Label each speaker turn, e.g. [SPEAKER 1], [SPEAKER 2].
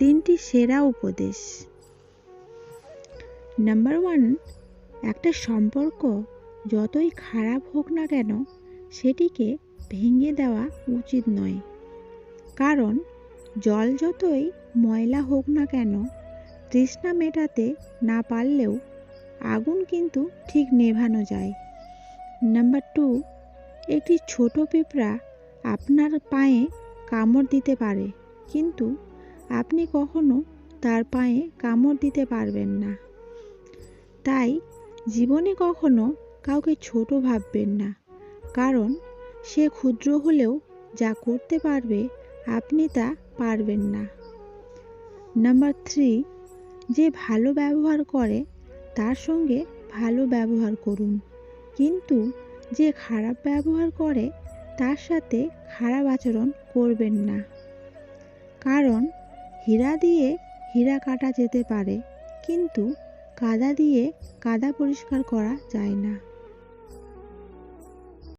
[SPEAKER 1] তিনটি সেরা উপদেশ। নাম্বার ওয়ান একটা সম্পর্ক যতই খারাপ হোক না কেন, সেটিকে ভেঙে দেওয়া উচিত নয়। কারণ, জল যতই ময়লা হোক না কেন, তৃষ্ণা মেটাতে না পারলেও আগুন কিন্তু ঠিক নেভানো যায়। নাম্বার টু একটি ছোট পিঁপড়া আপনার পায়ে কামড় দিতে পারে, কিন্তু আপনি কখনো তার পায়ে কামড় দিতে পারবেন না। তাই জীবনে কখনো কাউকে ছোট ভাববেন না, কারণ সে ক্ষুদ্র হলেও যা করতে পারবে আপনি তা পারবেন না। নাম্বার থ্রি, যে ভালো ব্যবহার করে তার সঙ্গে ভালো ব্যবহার করুন। কিন্তু যে খারাপ ব্যবহার করে তার সাথে খারাপ আচরণ করবেন না। কারণ হীরা দিয়ে হীরা কাটা যেতে পারে কিন্তু কাদা দিয়ে কাদা পরিষ্কার করা যায় না।